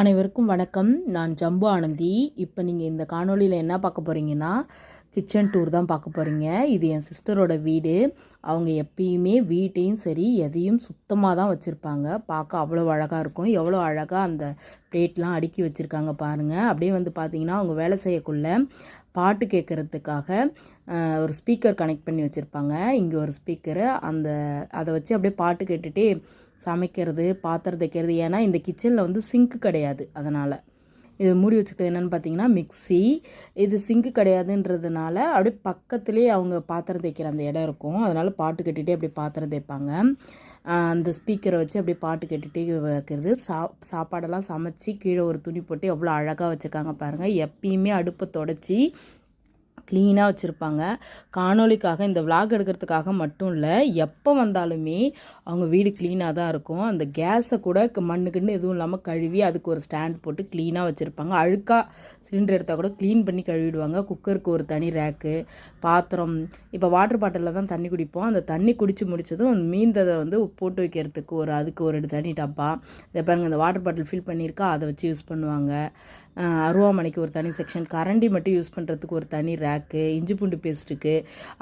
அனைவருக்கும் வணக்கம். நான் ஜம்பு ஆனந்தி. இப்போ நீங்கள் இந்த காணொளியில் என்ன பார்க்க போகிறீங்கன்னா கிச்சன் டூர் தான் பார்க்க போகிறீங்க இது என் சிஸ்டரோட வீடு. அவங்க எப்பயுமே வீட்டையும் சரி எதையும் சுத்தமாக தான் வச்சுருப்பாங்க. பார்க்க அவ்வளோ அழகாக இருக்கும். எவ்வளோ அழகாக அந்த பிளேட்லாம் அடுக்கி வச்சுருக்காங்க பாருங்கள் அப்படியே வந்து பார்த்தீங்கன்னா அவங்க வேலை செய்யக்குள்ள பாட்டு கேட்குறதுக்காக ஒரு ஸ்பீக்கர் கனெக்ட் பண்ணி வச்சுருப்பாங்க. இங்கே ஒரு ஸ்பீக்கரு அந்த அதை வச்சு அப்படியே பாட்டு கேட்டுகிட்டே சமைக்கிறது பாத்திரம் தைக்கிறது. ஏன்னா இந்த கிச்சனில் வந்து சிங்க்கு கிடையாது அதனால். இது மூடி வச்சுக்கிறது என்னென்னு பார்த்தீங்கன்னா மிக்ஸி. இது சிங்க்கு கிடையாதுன்றதுனால அப்படியே பக்கத்துலேயே அவங்க பாத்திரம் தைக்கிற அந்த இடம் இருக்கும். அதனால் பாட்டு கட்டிகிட்டே அப்படியே பாத்திரம் தைப்பாங்க. அந்த ஸ்பீக்கரை வச்சு அப்படியே பாட்டு கேட்டுகிட்டே வைக்கிறது. சா சாப்பாடெல்லாம் சமைச்சு கீழே ஒரு துணி போட்டு எவ்வளோ அழகாக வச்சுருக்காங்க பாருங்கள் எப்பயுமே அடுப்பை தொடச்சி க்ளீனாக வச்சுருப்பாங்க. காணொளிக்காக இந்த விளாக் எடுக்கிறதுக்காக மட்டும் இல்லை எப்போ வந்தாலுமே அவங்க வீடு க்ளீனாக தான் இருக்கும். அந்த கேஸை கூட மண்ணுக்குன்னு எதுவும் இல்லாமல் கழுவி அதுக்கு ஒரு ஸ்டாண்ட் போட்டு க்ளீனாக வச்சுருப்பாங்க. அழுக்காக சிலிண்டர் எடுத்தால் கூட க்ளீன் பண்ணி கழுவிடுவாங்க. குக்கருக்கு ஒரு தனி ரேக்கு பாத்திரம். இப்போ வாட்டர் பாட்டிலில் தான் தண்ணி குடிப்போம். அந்த தண்ணி குடித்து முடிச்சதும் மீந்ததை வந்து போட்டு வைக்கிறதுக்கு ஒரு அதுக்கு ஒரு தனி டப்பா. இதை பாருங்க இந்த வாட்டர் பாட்டில் ஃபில் பண்ணியிருக்கா அதை வச்சு யூஸ் பண்ணுவாங்க. அருவாமனைக்கு ஒரு தனி செக்ஷன் கரண்டி மட்டும் யூஸ் பண்ணுறதுக்கு ஒரு தனி ரேக் ரேக்கு இஞ்சி பூண்டு பேஸ்ட்டுக்கு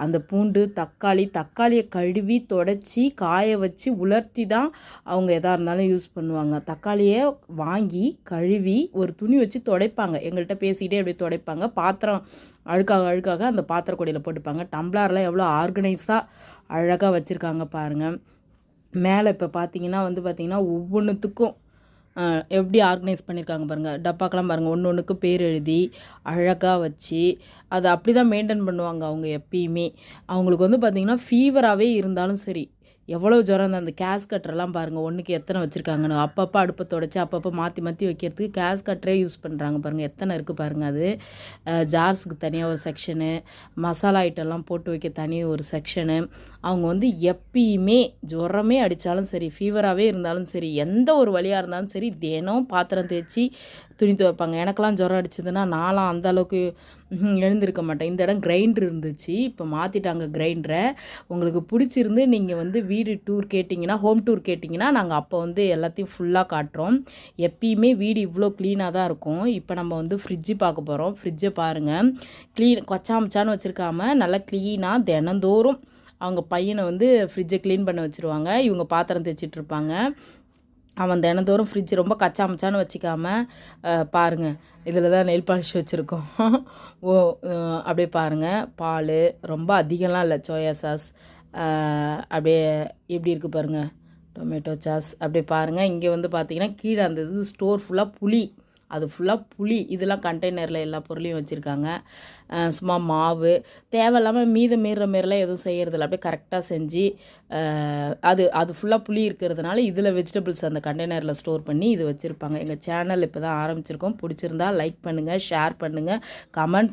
அந்த பூண்டு தக்காளி தக்காளியை கழுவி தொடச்சி காய வச்சு உலர்த்தி தான் அவங்க எதாக இருந்தாலும் யூஸ் பண்ணுவாங்க. தக்காளியை வாங்கி கழுவி ஒரு துணி வச்சு துடைப்பாங்க. எங்கள்கிட்ட பேசிக்கிட்டே அப்படியே துடைப்பாங்க. பாத்திரம் அழுக்காக அழுக்காக அந்த பாத்திர கொடியில் போட்டுப்பாங்க. டம்ளர்லாம் எவ்வளோ ஆர்கனைஸாக அழகாக வச்சுருக்காங்க பாருங்கள் மேலே இப்போ பார்த்தீங்கன்னா வந்து பார்த்தீங்கன்னா ஒவ்வொன்றுத்துக்கும் எப்படி ஆர்கனைஸ் பண்ணியிருக்காங்க பாருங்கள் டப்பாக்கெல்லாம் பாருங்கள் ஒன்று ஒன்றுக்கு பேர் எழுதி அழகாக வச்சு அதை அப்படி தான் மெயின்டைன் பண்ணுவாங்க அவங்க எப்பயுமே. அவங்களுக்கு வந்து பார்த்திங்கன்னா ஃபீவராகவே இருந்தாலும் சரி. எவ்வளோ ஜுரம் இருந்தால் அந்த கேஸ் கட்டரெல்லாம் பாருங்கள் ஒன்றுக்கு எத்தனை வச்சுருக்காங்கன்னு. அப்பப்போ அடுப்பை தொடச்சி அப்பப்போ மாற்றி மாற்றி வைக்கிறதுக்கு கேஸ் கட்டரே யூஸ் பண்ணுறாங்க பாருங்கள் எத்தனை இருக்குது பாருங்கள் அது. ஜார்ஸுக்கு தனியாக ஒரு செக்ஷனு மசாலா ஐட்டம்லாம் போட்டு வைக்க தனி ஒரு செக்ஷனு. அவங்க வந்து எப்பயுமே ஜுரமே அடித்தாலும் சரி ஃபீவராகவே இருந்தாலும் சரி எந்த ஒரு வழியாக இருந்தாலும் சரி தினம் பாத்திரம் தேய்ச்சி துணி துவைப்பாங்க. எனக்கெல்லாம் ஜுரம் அடிச்சதுன்னா நான்லாம் அந்த அளவுக்கு எழுந்திருக்க மாட்டேன். இந்த இடம் கிரைண்டர் இருந்துச்சு. இப்போ மாற்றிட்டாங்க கிரைண்டரை உங்களுக்கு பிடிச்சிருந்து நீங்கள் வந்து வீடு டூர் கேட்டிங்கன்னா ஹோம் டூர் கேட்டிங்கன்னா நாங்கள் அப்போ வந்து எல்லாத்தையும் ஃபுல்லாக காட்டுறோம். எப்பயுமே வீடு இவ்வளோ க்ளீனாக தான் இருக்கும். இப்போ நம்ம வந்து ஃப்ரிட்ஜு பார்க்க போகிறோம் ஃப்ரிட்ஜை பாருங்கள் க்ளீன் கொச்சாமச்சான்னு வச்சுருக்காம நல்லா க்ளீனாக தினந்தோறும் அவங்க பையனை வந்து ஃப்ரிட்ஜை க்ளீன் பண்ண வச்சுருவாங்க. இவங்க பாத்திரம் தேய்ச்சிட்டு இருப்பாங்க. அவன் தினந்தோறும் ஃப்ரிட்ஜ் ரொம்ப கச்சாமச்சான்னு வச்சுக்காம பாருங்கள் இதில் தான் நெல் பாலிஷ் வச்சுருக்கோம். ஓ அப்படியே பாருங்கள் பால் ரொம்ப அதிகம்லாம் இல்லை. சோயா சாஸ் அப்படியே எப்படி இருக்குது பாருங்கள் டொமேட்டோ சாஸ் அப்படியே பாருங்கள் இங்கே வந்து பார்த்தீங்கன்னா கீழே அந்த இது ஸ்டோர் ஃபுல்லாக புளி. அது ஃபுல்லாக புளி இதெல்லாம் கண்டெய்னரில் எல்லா பொருளையும் வச்சுருக்காங்க. சும்மா மாவு தேவையில்லாமல் மீதம் மீறுற மாரிலாம் எதுவும் செய்கிறதில்ல அப்படியே கரெக்டாக செஞ்சு அது அது ஃபுல்லாக புளி இருக்கிறதுனால இதில் வெஜிடபிள்ஸ் அந்த கண்டெய்னரில் ஸ்டோர் பண்ணி இது வச்சுருப்பாங்க. எங்கள் சேனல் இப்போ தான் ஆரம்பிச்சிருக்கோம். பிடிச்சிருந்தா லைக் பண்ணுங்கள் ஷேர் பண்ணுங்கள் கமெண்ட்